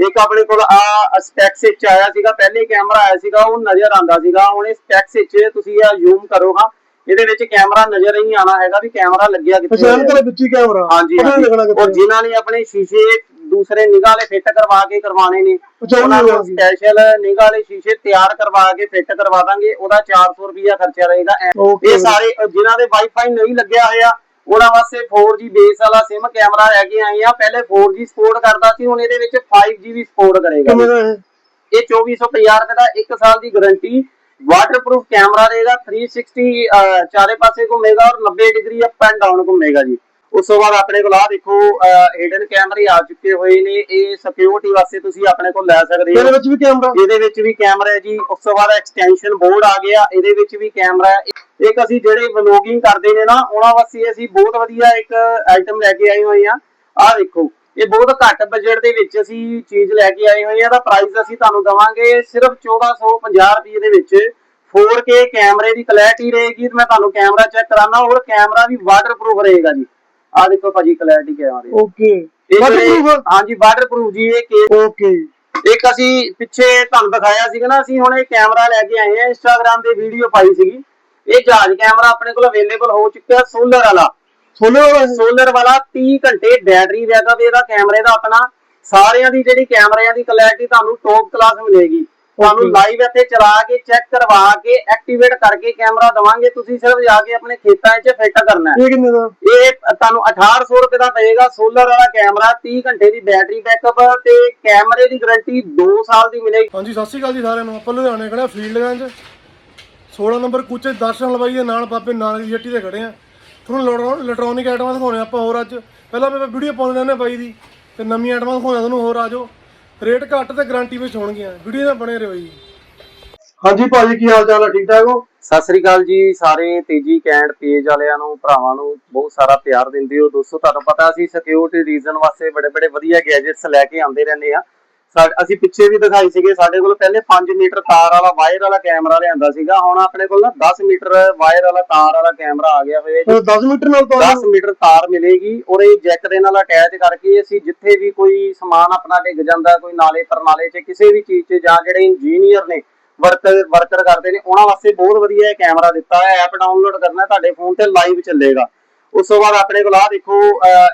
ਇੱਕ ਆਪਣੇ ਕੋਲ ਆ ਸਪੈਕਸ ਵਿੱਚ ਆਇਆ ਸੀਗਾ ਪਹਿਲੇ ਕੈਮਰਾ ਆਇਆ ਸੀਗਾ ਉਹ ਨਜ਼ਰ ਆਂਦਾ ਸੀਗਾ। ਹੁਣ ਇਹ ਸਪੈਕਸ ਵਿੱਚ ਤੁਸੀਂ ਆ ਜ਼ੂਮ ਕਰੋ ਹਾਂ। ਇਹਦੇ ਵਿੱਚ ਕੈਮਰਾ ਨਜ਼ਰ ਨਹੀਂ ਆਣਾ ਹੈਗਾ ਵੀ ਕੈਮਰਾ ਲੱਗਿਆ ਕਿੱਥੇ ਪਛਾਣ। ਕਰ ਵਿੱਚ ਹੀ ਕੈਮਰਾ ਹਾਂਜੀ ਔਰ ਜਿਨ੍ਹਾਂ ਨੇ ਆਪਣੇ ਸ਼ੀਸ਼ੇ ਦੂਸਰੇ ਨਿਗਾਹ ਵਾਲੇ ਫਿੱਟ ਕਰਵਾ ਕੇ ਕਰਵਾਣੇ ਨੇ ਉਹਨਾਂ ਨੂੰ। ਸਪੈਸ਼ਲ ਨਿਗਾਹ ਵਾਲੇ ਸ਼ੀਸ਼ੇ ਤਿਆਰ ਕਰਵਾ ਕੇ ਫਿੱਟ ਕਰਵਾ ਦਾਂਗੇ। ਉਹਦਾ 400 ਰੁਪਿਆ ਖਰਚਾ ਰਹੇਗਾ. ਇਹ ਸਾਰੇ ਜਿਨ੍ਹਾਂ ਦੇ ਵਾਈਫਾਈ ਨਹੀਂ ਲੱਗਿਆ ਹੋਇਆ ਉਹਨਾਂ ਵਾਸਤੇ 4G ਬੇਸ ਵਾਲਾ ਸਿਮ ਕੈਮਰਾ ਲੈ ਕੇ ਆਏ ਆ ਪਹਿਲੇ 4G ਸਪੋਰਟ ਕਰਦਾ ਸੀ ਹੁਣ ਇਹਦੇ ਵਿੱਚ 5G ਵੀ ਸਪੋਰਟ ਕਰੇਗਾ ਕਿਵੇਂ ਦਾ ਇਹ? ਇਹ 2450 ਰੁਪਏ ਦਾ 1 ਸਾਲ ਦੀ ਗਾਰੰਟੀ ਵਾਟਰਪ੍ਰੂਫ ਕੈਮਰਾ ਰਹੇਗਾ 360 ਅਹ, ਚਾਰੇ ਪਾਸੇ ਘੁੰਮੇਗਾ ਔਰ 90 ਡਿਗਰੀ ਅਪ ਐਂਡ ਡਾਊਨ ਘੁੰਮੇਗਾ ਜੀ। ਉਸ ਤੋਂ ਬਾਅਦ ਆਪਣੇ ਕੋਲ ਆ ਦੇਖੋ ਹਿਡਨ ਕੈਮਰੇ ਆ ਚੁੱਕੇ ਹੋਏ ਨੇ ਇਹ ਸਿਕਿਉਰਿਟੀ ਵਾਸਤੇ ਤੁਸੀਂ ਆਪਣੇ ਕੋਲ ਲੈ ਸਕਦੇ ਇਹਦੇ ਹੋ ਵਿੱਚ ਵੀ ਕੈਮਰਾ ਇਹਦੇ ਵਿੱਚ ਵੀ ਕੈਮਰਾ ਹੈ ਜੀ। ਉਸ ਤੋਂ ਬਾਅਦ ਐਕਸਟੈਂਸ਼ਨ ਬੋਰਡ ਆ ਗਿਆ ਇਹਦੇ ਵਿੱਚ ਵੀ ਕੈਮਰਾ ਇੱਕ ਅਸੀਂ ਜਿਹੜੇ ਵਲੋਗਿੰਗ ਕਰਦੇ ਨੇ ਨਾ ਉਹਨਾਂ ਵਾਸਤੇ ਅਸੀਂ ਬਹੁਤ ਵਧੀਆ ਇੱਕ ਆਈਟਮ ਲੈ ਕੇ ਆਏ ਹੋਏ ਆ। ਆਹ ਦੇਖੋ ਇਹ ਬਹੁਤ ਘੱਟ ਬਜਟ ਦੇ ਵਿੱਚ ਅਸੀਂ ਚੀਜ਼ ਲੈ ਕੇ ਆਏ ਹੋਏ ਆ ਦਾ ਪ੍ਰਾਈਸ ਅਸੀਂ ਤੁਹਾਨੂੰ ਦਵਾਂਗੇ ਸਿਰਫ 1450 ਰੁਪਏ ਦੇ ਵਿੱਚ। 4K ਕੈਮਰੇ ਦੀ ਕਲੈਰਿਟੀ ਰਹੇਗੀ ਤੇ ਮੈਂ ਤੁਹਾਨੂੰ ਕੈਮਰਾ ਚੈੱਕ ਕਰਾਣਾ ਔਰ ਕੈਮਰਾ ਵੀ ਵਾਟਰਪ੍ਰੂਫ ਰਹੇਗਾ ਜੀ। ਆਹ ਦੇਖੋ ਭਾਜੀ ਕਲੈਰਿਟੀ ਕੈਮਰਾ ਦੀ। ਓਕੇ ਵਾਟਰਪ੍ਰੂਫ ਹਾਂਜੀ ਵਾਟਰਪ੍ਰੂਫ ਜੀ ਇਹ ਕੇਸ ਓਕੇ ਇੱਕ ਅਸੀਂ ਪਿੱਛੇ ਤੁਹਾਨੂੰ ਦਿਖਾਇਆ ਸੀਗਾ ਨਾ ਅਸੀਂ ਹੁਣ ਇਹ ਕੈਮਰਾ ਲੈ ਕੇ ਆਏ ਆ ਇੰਸਟਾਗ੍ਰam ਤੇ ਵੀਡੀਓ ਪਾਈ ਸੀਗੀ। ਇਹ ਜਹਾਜ਼ ਕੈਮਰਾ ਆਪਣੇ ਕੋਲ ਅਵੇਲੇਬਲ ਹੋ ਚੁੱਕਿਆ ਸੋਲਰ ਵਾਲਾ। ਇਹ? ਸੋਲਰ ਵਾਲਾ 30 ਘੰਟੇ ਬੈਟਰੀ ਬੈਕਅਪ ਇਹਦਾ ਕੈਮਰੇ ਦਾ ਆਪਣਾ ਸਾਰਿਆਂ ਦੀ ਜਿਹੜੀ ਕੈਮਰਿਆਂ ਦੀ ਕਲੈਰਿਟੀ ਤੁਹਾਨੂੰ ਟੌਪ ਕਲਾਸ ਮਿਲੇਗੀ। ਤੁਹਾਨੂੰ. ਲਾਈਵ ਇੱਥੇ ਚਲਾ ਕੇ ਚੈੱਕ ਕਰਵਾ ਕੇ ਐਕਟੀਵੇਟ ਕਰਕੇ ਕੈਮਰਾ ਦਵਾਂਗੇ। ਤੁਸੀਂ ਸਿਰਫ ਜਾ ਕੇ ਆਪਣੇ ਖੇਤਾਂ 'ਚ ਫਿੱਟ ਕਰਨਾ ਹੈ। ਇਹ ਕਿੰਨੇ ਦਾ? ਇਹ ਤੁਹਾਨੂੰ 1800 ਰੁਪਏ ਦਾ ਪਏਗਾ ਸੋਲਰ ਵਾਲਾ ਕੈਮਰਾ 30 ਘੰਟੇ ਦੀ ਬੈਟਰੀ ਬੈਕਅਪ ਤੇ ਕੈਮਰੇ ਦੀ ਗਾਰੰਟੀ 2 ਸਾਲ ਦੀ ਮਿਲੇਗੀ। ਹਾਂਜੀ ਸਤਿ ਸ਼੍ਰੀ ਅਕਾਲ ਜੀ ਸਾਰਿਆਂ ਨੂੰ। ਆਪਾਂ ਲੁਧਿਆਣੇ ਖੜੇ ਫੀਲਡਗੰਜ 16 ਨੰਬਰ ਕੁਚੇ ਦਰਸ਼ਨ ਲਵਾਈ ਦੇ ਨਾਲ ਬਾਬੇ ਨਾਨਕ ਦੀ ਹੱਟੀ ਤੇ ਖੜੇ ਆ। ਤੁਹਾਨੂੰ ਇਲੈਕਟ੍ਰੋਨਿਕ ਆਈਟਮਾਂ ਦਿਖਾਉਣੇ ਆਪਾਂ ਹੋਰ ਅੱਜ। ਪਹਿਲਾਂ ਮੈਂ ਵੀਡੀਓ ਪਾਉਂਦੇ ਰਹਿੰਦੇ ਬਾਈ ਦੀ ਤੇ ਨਵੀਆਂ ਆਈਟਮਾਂ ਦਿਖਾਉਣੇ ਤੁਹਾਨੂੰ ਹੋਰ ਆਜੋ ਰੇਟ ਘੱਟ ਤੇ ਗਾਰੰਟੀ ਵਿੱਚ ਹੋਣਗੀਆਂ। ਵੀਡੀਓ ਨਾਲ ਬਣੇ ਰਹੋ ਜੀ। ਹਾਂਜੀ ਭਾਜੀ ਕੀ ਹਾਲ ਚਾਲ ਹੈ ਠੀਕ ਠਾਕ ਹੋ? ਸਤਿ ਸ੍ਰੀ ਅਕਾਲ ਜੀ ਸਾਰੇ ਤੇਜੀ ਕੈਂਡ ਪੇਜ ਵਾਲਿਆਂ ਨੂੰ ਭਰਾਵਾਂ ਨੂੰ ਬਹੁਤ ਸਾਰਾ ਪਿਆਰ ਦਿੰਦੇ ਹੋ। ਦੋਸਤੋ ਤੁਹਾਨੂੰ ਪਤਾ ਅਸੀਂ ਸਿਕਿਉਰਿਟੀ ਰੀਜ਼ਨ ਵਾਸਤੇ ਬੜੇ ਬੜੇ ਵਧੀਆ ਗੈਜਟਸ ਲੈ ਕੇ ਆਉਂਦੇ ਰਹਿੰਦੇ ਆ ਸਾ- ਅਸੀਂ ਪਿੱਛੇ ਵੀ ਦਿਖਾਈ ਸੀਗੇ ਸਾਡੇ ਕੋਲ ਪਹਿਲੇ 5 ਮੀਟਰ ਤਾਰ ਵਾਲਾ ਵਾਇਰ ਵਾਲਾ ਕੈਮਰਾ ਲਿਆਂਦਾ ਸੀਗਾ ਹੁਣ ਆਪਣੇ ਕੋਲ ਨਾ 10 ਮੀਟਰ ਵਾਇਰ ਵਾਲਾ ਤਾਰ ਵਾਲਾ ਕੈਮਰਾ ਆ ਗਿਆ ਹੋਇਆ ਜੀ। 10 ਮੀਟਰ ਨਾਲ ਤਾਂ 10 ਮੀਟਰ ਤਾਰ ਮਿਲੇਗੀ ਔਰ ਇਹ ਜੈਕ ਦੇ ਨਾਲ ਅਟੈਚ ਕਰਕੇ ਅਸੀਂ ਜਿੱਥੇ ਵੀ ਕੋਈ ਸਮਾਨ ਆਪਣਾ ਡਿੱਗ ਜਾਂਦਾ ਕੋਈ ਨਾਲੇ ਪਰਨਾਲੇ 'ਚ ਕਿਸੇ ਵੀ ਚੀਜ਼ 'ਚ ਜਾਂ ਜਿਹੜੇ ਇੰਜੀਨੀਅਰ ਨੇ ਵਰਕਰ ਵਰਕਰ ਕਰਦੇ ਨੇ ਉਹਨਾਂ ਵਾਸਤੇ ਬਹੁਤ ਵਧੀਆ ਇਹ ਕੈਮਰਾ ਦਿੱਤਾ ਹੈ ਐਪ ਡਾਊਨਲੋਡ ਕਰਨਾ ਤੁਹਾਡੇ ਫੋਨ ਤੇ ਲਾਈਵ ਚੱਲੇਗਾ। ਉਸ ਤੋਂ ਬਾਅਦ ਆਪਣੇ ਕੋਲ ਆ ਦੇਖੋ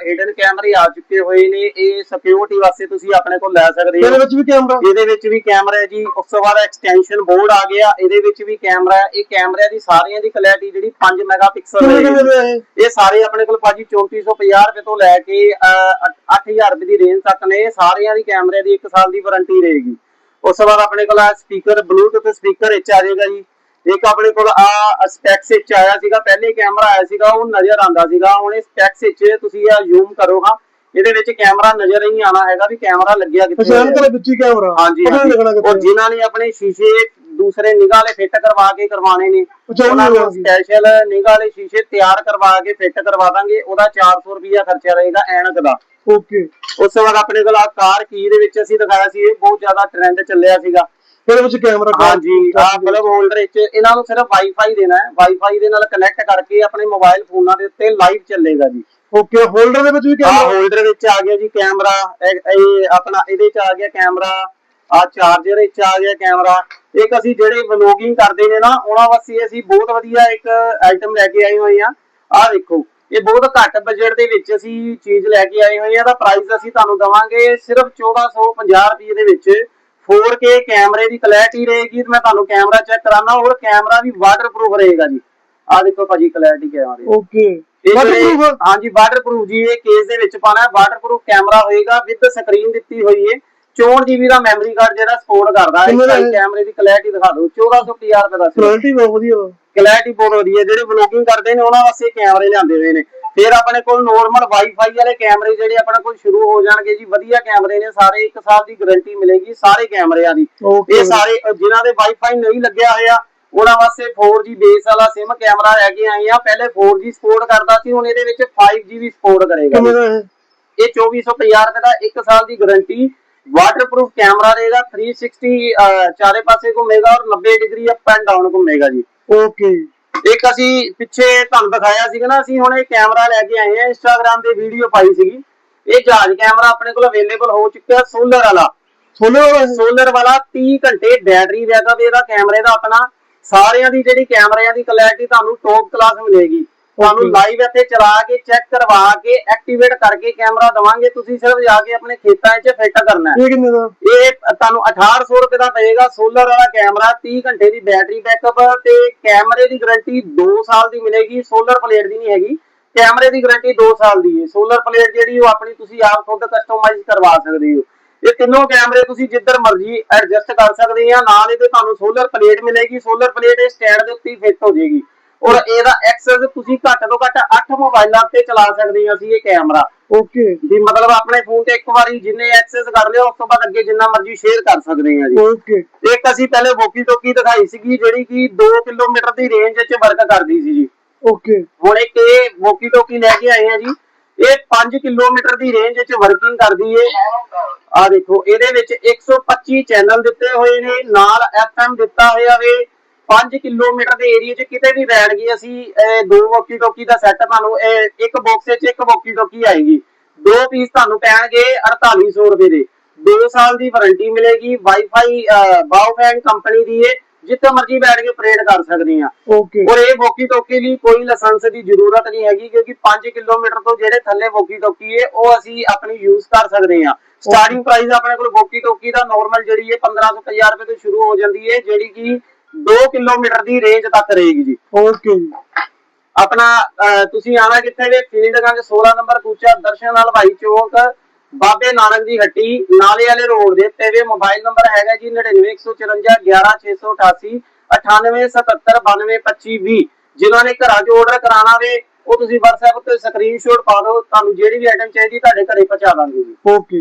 ਹਿਡਨ ਕੈਮਰੇ ਆ ਚੁੱਕੇ ਹੋਏ ਨੇ। ਇਹ ਸਿਕਿਉਰਿਟੀ ਵਾਸਤੇ ਤੁਸੀਂ ਆਪਣੇ ਕੋਲ ਲੈ ਸਕਦੇ ਇਹਦੇ ਹੋ ਵਿੱਚ ਵੀ ਕੈਮਰਾ ਇਹਦੇ ਵਿੱਚ ਵੀ ਕੈਮਰਾ ਹੈ ਜੀ। ਉਸ ਤੋਂ ਬਾਅਦ ਐਕਸਟੈਂਸ਼ਨ ਬੋਰਡ ਆ ਗਿਆ। ਇਹਦੇ ਵਿੱਚ ਵੀ ਕੈਮਰਾ ਹੈ। ਇਹ ਕੈਮਰਿਆਂ ਦੀ ਸਾਰੀਆਂ ਦੀ ਕਲੈਰਿਟੀ ਜਿਹੜੀ 5 ਮੈਗਾਪਿਕਸਲ ਹੈ ਇਹ? ਸਾਰੇ ਆਪਣੇ ਕੋਲ ਭਾਜੀ 3450 ਰੁਪਏ ਤੋਂ ਲੈ ਕੇ ਅਹ, ਅੱਠ- 8000 ਰੁਪਏ ਦੀ ਰੇਂਜ ਤੱਕ ਨੇ। ਸਾਰਿਆਂ ਦੀ ਕੈਮਰੇ ਦੀ 1 ਸਾਲ ਦੀ ਵਾਰੰਟੀ ਰਹੇਗੀ। ਉਸ ਤੋਂ ਬਾਅਦ ਆਪਣੇ ਕੋਲ ਆ ਸਪੀਕਰ ਬਲੂਟੁੱਥ ਸਪੀਕਰ ਵਿੱਚ ਆ ਜਾਏਗਾ ਜੀ। ਇੱਕ ਆਪਣੇ ਕੋਲ ਆ ਸਪੈਕਸ ਵਿੱਚ ਆਇਆ ਸੀਗਾ ਪਹਿਲੇ ਕੈਮਰਾ ਆਇਆ ਸੀਗਾ ਉਹ ਨਜ਼ਰ ਆਂਦਾ ਸੀਗਾ। ਹੁਣ ਇਹ ਸਪੈਕਸ ਵਿੱਚ ਤੁਸੀਂ ਆ ਜ਼ੂਮ ਕਰੋ ਹਾਂ। ਇਹਦੇ ਵਿੱਚ ਕੈਮਰਾ ਨਜ਼ਰ ਨਹੀਂ ਆਣਾ ਹੈਗਾ ਵੀ ਕੈਮਰਾ ਲੱਗਿਆ ਕਿੱਥੇ ਪਛਾਣ। ਕਰ ਵਿੱਚ ਹੀ ਕੈਮਰਾ ਹਾਂਜੀ। ਔਰ ਜਿਨ੍ਹਾਂ ਨੇ ਆਪਣੇ ਸ਼ੀਸ਼ੇ ਦੂਸਰੇ ਨਿਗਾਹ ਵਾਲੇ ਫਿੱਟ ਕਰਵਾ ਕੇ ਕਰਵਾਣੇ ਨੇ ਉਹਨਾਂ ਨੂੰ। ਸਪੈਸ਼ਲ ਨਿਗਾਹ ਵਾਲੇ ਸ਼ੀਸ਼ੇ ਤਿਆਰ ਕਰਵਾ ਕੇ ਫਿੱਟ ਕਰਵਾ ਦਾਂਗੇ। ਉਹਦਾ 400 ਰੁਪਿਆ ਖਰਚਾ ਰਹੇਗਾ ਐਨਕ ਦਾ। ਓਕੇ ਉਸ ਤੋਂ ਬਾਅਦ ਆਪਣੇ ਕੋਲ ਆ ਕਾਰ ਕੀ ਦੇ ਵਿੱਚ ਅਸੀਂ ਦਿਖਾਇਆ ਸੀ ਇਹ ਬਹੁਤ ਜ਼ਿਆਦਾ ਟ੍ਰੈਂਡ ਚੱਲਿਆ ਸੀਗਾ। ਇਹਦੇ ਵਿੱਚ ਕੈਮਰਾ ਹਾਂਜੀ ਆ ਕਲਬ ਹੋਲਡਰ ਵਿੱਚ ਇਹਨਾਂ ਨੂੰ ਸਿਰਫ ਵਾਈਫਾਈ ਦੇਣਾ ਹੈ। ਵਾਈਫਾਈ ਦੇ ਨਾਲ ਕਨੈਕਟ ਕਰਕੇ ਆਪਣੇ ਮੋਬਾਈਲ ਫੋਨਾਂ ਦੇ ਉੱਤੇ ਲਾਈਵ ਚੱਲੇਗਾ ਜੀ। ਓਕੇ ਹੋਲਡਰ ਦੇ ਵਿੱਚ ਵੀ ਆ ਕੈਮਰਾ ਹੋਲਡਰ ਵਿੱਚ ਆ ਗਿਆ ਜੀ ਕੈਮਰਾ ਇਹ ਇਹ ਆਪਣਾ ਇਹਦੇ ਚ ਆ ਗਿਆ ਕੈਮਰਾ ਆ ਚਾਰਜਰ ਵਿੱਚ ਆ ਗਿਆ ਕੈਮਰਾ ਇੱਕ ਅਸੀਂ ਜਿਹੜੇ ਵਲੋਗਿੰਗ ਕਰਦੇ ਨੇ ਨਾ ਉਹਨਾਂ ਵਾਸਤੇ ਅਸੀਂ ਬਹੁਤ ਵਧੀਆ ਇੱਕ ਆਈਟਮ ਲੈ ਕੇ ਆਏ ਹੋਏ ਆ। ਆ ਦੇਖੋ ਇਹ ਬਹੁਤ ਘੱਟ ਬਜਟ ਦੇ ਵਿੱਚ ਅਸੀਂ ਚੀਜ਼ ਲੈ ਕੇ ਆਏ ਹੋਏ ਆ। ਦਾ ਪ੍ਰਾਈਸ ਅਸੀਂ ਤੁਹਾਨੂੰ ਦਵਾਂਗੇ ਸਿਰਫ 1450 ਰੁਪਏ ਦੇ ਵਿੱਚ। 4K ਕੈਮਰੇ ਦੀ ਕਲੈਰਿਟੀ ਰਹੇਗੀ ਤੇ ਮੈਂ ਤੁਹਾਨੂੰ ਕੈਮਰਾ ਚੈੱਕ ਕਰਾਣਾ ਔਰ ਕੈਮਰਾ ਵੀ ਵਾਟਰਪ੍ਰੂਫ ਰਹੇਗਾ ਜੀ। ਆ ਦੇਖੋ ਭਾਜੀ ਕਲੈਰਿਟੀ ਕੈਮਰਾ ਦੀ। ਓਕੇ ਵਾਟਰਪ੍ਰੂਫ ਹਾਂਜੀ ਵਾਟਰਪ੍ਰੂਫ ਜੀ ਇਹ ਕੇਸ ਦੇ ਵਿੱਚ ਪਾਣਾ ਵਾਟਰਪ੍ਰੂਫ ਕੈਮਰਾ ਹੋਏਗਾ ਵਿਦ ਸਕਰੀਨ ਦਿੱਤੀ ਹੋਈ ਹੈ। 64 GB ਦਾ ਮੈਮਰੀ ਕਾਰਡ ਜਿਹੜਾ ਸਪੋਰਟ ਕਰਦਾ ਹੈ? ਕੈਮਰੇ ਦੀ? ਕਲੈਰਿਟੀ ਦਿਖਾ ਦਿਓ। 1450 ਰੁਪਏ ਦਾ ਕੁਆਲਿਟੀ ਬਹੁਤ ਵਧੀਆ। ਕਲੈਰਿਟੀ ਬਹੁਤ ਵਧੀਆ। ਜਿਹੜੇ ਵਲੋਗਿੰਗ ਕਰਦੇ ਨੇ ਉਹਨਾਂ ਵਾਸਤੇ ਕੈਮਰੇ ਲਿਆਂਦੇ ਹੋਏ ਨੇ। ਫਿਰ ਆਪਣੇ ਕੋਲ ਨੋਰਮਲ ਵਾਈਫਾਈ ਵਾਲੇ ਕੈਮਰੇ ਜਿਹੜੇ ਆਪਣੇ ਕੋਲ ਸ਼ੁਰੂ ਹੋ ਜਾਣਗੇ ਜੀ ਵਧੀਆ ਕੈਮਰੇ ਨੇ ਸਾਰੇ 1 ਸਾਲ ਦੀ ਗਾਰੰਟੀ ਮਿਲੇਗੀ ਸਾਰੇ ਕੈਮਰਿਆਂ ਦੀ। ਇਹ ਸਾਰੇ ਜਿਨ੍ਹਾਂ ਦੇ ਵਾਈਫਾਈ ਨਹੀਂ ਲੱਗਿਆ ਹੋਇਆ ਉਹਨਾਂ ਵਾਸਤੇ 4G ਬੇਸ ਵਾਲਾ ਸਿਮ ਕੈਮਰਾ ਲੈ ਕੇ ਆਏ ਆ। ਪਹਿਲੇ 4G ਸਪੋਰਟ ਕਰਦਾ ਸੀ ਹੁਣ ਇਹਦੇ ਵਿੱਚ 5G ਵੀ ਸਪੋਰਟ ਕਰੇਗਾ ਇਹ? ਇਹ 2450 ਰੁਪਏ ਦਾ 1 ਸਾਲ ਦੀ ਗਾਰੰਟੀ ਵਾਟਰਪ੍ਰੂਫ ਕੈਮਰਾ ਰਹੇਗਾ 360 ਅ, ਚਾਰੇ ਪਾਸੇ ਘੁੰਮੇਗਾ ਔਰ 90 ਡਿਗਰੀ ਅਪ ਐਂਡ ਡਾਊਨ ਘੁੰਮੇਗਾ ਜੀ। ਓਕੇ ਇੱਕ ਅਸੀਂ ਪਿੱਛੇ ਤੁਹਾਨੂੰ ਦਿਖਾਇਆ ਸੀਗਾ ਨਾ ਅਸੀਂ ਹੁਣ ਇਹ ਕੈਮਰਾ ਲੈ ਕੇ ਆਏ ਆ ਇੰਸਟਾਗ੍ਰam ਤੇ ਵੀਡੀਓ ਪਾਈ ਸੀਗੀ। ਇਹ ਜਹਾਜ਼ ਕੈਮਰਾ ਆਪਣੇ ਕੋਲ ਅਵੇਲੇਬਲ ਹੋ ਚੁੱਕਿਆ ਸੋਲਰ ਵਾਲਾ। ਸੋਲਰ? ਸੋਲਰ ਵਾਲਾ 30 ਘੰਟੇ ਬੈਟਰੀ ਬੈਕਅਪ ਇਹਦਾ ਕੈਮਰੇ ਦਾ ਆਪਣਾ ਸਾਰਿਆਂ ਦੀ ਜਿਹੜੀ ਕੈਮਰਿਆਂ ਦੀ ਕੁਆਲਿਟੀ ਤੁਹਾਨੂੰ ਟੌਪ ਕਲਾਸ ਮਿਲੇਗੀ। ਤੁਹਾਨੂੰ. ਲਾਈਵ ਇੱਥੇ ਚਲਾ ਕੇ ਚੈੱਕ ਕਰਵਾ ਕੇ ਐਕਟੀਵੇਟ ਕਰਕੇ ਕੈਮਰਾ ਦਵਾਂਗੇ ਤੁਸੀਂ ਸਿਰਫ ਜਾ ਕੇ ਆਪਣੇ ਖੇਤਾਂ 'ਚ ਫਿੱਟ ਕਰਨਾ ਹੈ। ਇਹ ਕਿੰਨੇ ਦਾ? ਇਹ ਤੁਹਾਨੂੰ 1800 ਰੁਪਏ ਦਾ ਪਏਗਾ ਸੋਲਰ ਵਾਲਾ ਕੈਮਰਾ 30 ਘੰਟੇ ਦੀ ਬੈਟਰੀ ਬੈਕਅਪ ਤੇ ਕੈਮਰੇ ਦੀ ਗਾਰੰਟੀ 2 ਸਾਲ ਦੀ ਮਿਲੇਗੀ ਸੋਲਰ ਪਲੇਟ ਦੀ ਨਹੀਂ ਹੈਗੀ। ਕੈਮਰੇ ਦੀ ਗਾਰੰਟੀ 2 ਸਾਲ ਦੀ ਹੈ। ਸੋਲਰ ਪਲੇਟ ਜਿਹੜੀ ਉਹ ਆਪਣੀ ਤੁਸੀਂ ਆਪ ਖੁਦ ਕਸਟਮਾਈਜ਼ ਕਰਵਾ ਸਕਦੇ ਹੋ। ਇਹ ਤਿੰਨੋਂ ਕੈਮਰੇ ਤੁਸੀਂ ਜਿੱਧਰ ਮਰਜ਼ੀ ਐਡਜਸਟ ਕਰ ਸਕਦੇ ਆ। ਨਾਲ ਇਹਦੇ ਤੁਹਾਨੂੰ ਸੋਲਰ ਪਲੇਟ ਮਿਲੇਗੀ। ਸੋਲਰ ਪਲੇਟ ਇਹ ਸਟੈਂਡ ਦੇ ਉੱਤੇ ਫਿੱਟ ਹੋ ਜਾਏਗੀ। ਔਰ ਇਹਦਾ ਐਕਸੈਸ ਤੁਸੀਂ ਘੱਟ ਤੋਂ ਘੱਟ 8 ਮੋਬਾਈਲਾਂ ਤੇ ਚਲਾ ਸਕਦੇ ਹਾਂ ਅਸੀਂ ਇਹ ਕੈਮਰਾ ਓਕੇ ਵੀ ਮਤਲਬ ਆਪਣੇ ਫੋਨ ਤੇ ਇੱਕ ਵਾਰੀ ਜਿੰਨੇ ਐਕਸੈਸ ਕਰ ਲਿਓ ਉਸ ਤੋਂ ਬਾਅਦ ਅੱਗੇ ਜਿੰਨਾ ਮਰਜ਼ੀ ਸ਼ੇਅਰ ਕਰ ਸਕਦੇ ਹਾਂ ਜੀ। ਓਕੇ ਇੱਕ ਅਸੀਂ ਪਹਿਲੇ ਵੋਕੀ ਟੋਕੀ ਦਿਖਾਈ ਸੀਗੀ ਜਿਹੜੀ ਕਿ 2 ਕਿਲੋਮੀਟਰ ਦੀ ਰੇਂਜ ਵਿੱਚ ਵਰਕ ਕਰਦੀ ਸੀ ਜੀ। ਓਕੇ ਹੁਣ ਇੱਕ ਇਹ ਵੋਕੀ ਟੋਕੀ ਲੈ ਕੇ ਆਏ ਆ ਜੀ। ਇਹ 5 ਕਿਲੋਮੀਟਰ ਦੀ ਰੇਂਜ ਵਿੱਚ ਵਰਕਿੰਗ ਕਰਦੀ ਏ। ਆ ਦੇਖੋ ਇਹਦੇ ਵਿੱਚ 125 ਚੈਨਲ ਦਿੱਤੇ ਹੋਏ ਨੇ ਨਾਲ FM ਦਿੱਤਾ ਹੋਇਆ ਵੇ। 5 ਕਿਲੋਮੀਟਰ ਦੇ ਏਰੀਆ 'ਚ ਕਿਤੇ ਵੀ ਬੈਠ ਗਏ ਅਸੀਂ ਇਹ ਦੋ ਵੋਕੀ ਟੋਕੀ ਦਾ ਸੈੱਟ ਤੁਹਾਨੂੰ ਇਹ ਇੱਕ ਬਾਕਸ ਵਿੱਚ ਇੱਕ ਵੋਕੀ ਟੋਕੀ ਆਏਗੀ। ਦੋ ਪੀਸ ਤੁਹਾਨੂੰ ਪੈਣਗੇ 4800 ਰੁਪਏ ਦੇ। 2 ਸਾਲ ਦੀ ਵਾਰੰਟੀ ਮਿਲੇਗੀ ਵਾਈਫਾਈ ਬਾਓਫੈਨ ਕੰਪਨੀ ਦੀ ਏ ਜਿੱਥੇ ਮਰਜ਼ੀ ਬੈਠ ਕੇ ਆਪਰੇਟ ਕਰ ਸਕਦੇ ਆ। ਓਕੇ ਔਰ ਇਹ ਵੋਕੀ ਟੋਕੀ ਲਈ ਕੋਈ ਲਾਇਸੈਂਸ ਦੀ ਜ਼ਰੂਰਤ ਨਹੀਂ ਹੈਗੀ ਕਿਉਂਕਿ 5 ਕਿਲੋਮੀਟਰ ਤੋਂ ਜਿਹੜੇ ਥੱਲੇ ਵੋਕੀ ਟੋਕੀ ਹੈ ਉਹ ਅਸੀਂ ਆਪਣੀ ਯੂਜ਼ ਕਰ ਸਕਦੇ ਹਾਂ ਸਟਾਰਟਿੰਗ ਪ੍ਰਾਈਸ ਆਪਣੇ ਕੋਲ ਵੋਕੀ ਟੋਕੀ ਦਾ ਨਾਰਮਲ ਜਿਹੜੀ ਹੈ 1500 1000 ਰੁਪਏ ਤੋਂ ਸ਼ੁਰੂ ਹੋ ਜਾਂਦੀ ਹੈ ਜਿਹੜੀ ਕਿ 2 ਕਿਲੋਮੀਟਰ ਦੀ ਰੇਂਜ ਤੱਕ ਰਹੇਗੀ ਜੀ। ਓਕੇ ਜੀ। ਆਪਣਾ ਤੁਸੀਂ ਆਣਾ ਕਿੱਥੇ ਜੇ? ਫੀਲਡਗੰਜ 16 ਨੰਬਰ ਕੂਚਾ ਦਰਸ਼ਨ ਹਲਵਾਈ ਚੌਕ ਬਾਬੇ ਨਾਨਕ ਦੀ ਹੱਟੀ ਨਾਲੇ ਵਾਲੇ ਰੋਡ ਦੇ ਉੱਤੇ ਵੇ ਮੋਬਾਈਲ ਨੰਬਰ ਹੈਗਾ ਜੀ 99154 11688 9877922520 ਜਿਨ੍ਹਾਂ ਨੇ ਘਰਾਂ 'ਚ ਆਰਡਰ ਕਰਾਣਾ ਵੇ ਉਹ ਤੁਸੀਂ WhatsApp ਉੱਤੇ ਸਕਰੀਨਸ਼ਾਟ ਪਾ ਦਿਓ ਤੁਹਾਨੂੰ ਜਿਹੜੀ ਵੀ ਆਈਟਮ ਚਾਹੀਦੀ ਤੁਹਾਡੇ ਘਰੇ ਪਹੁੰਚਾ ਦਾਂਗੇ ਜੀ। ਓਕੇ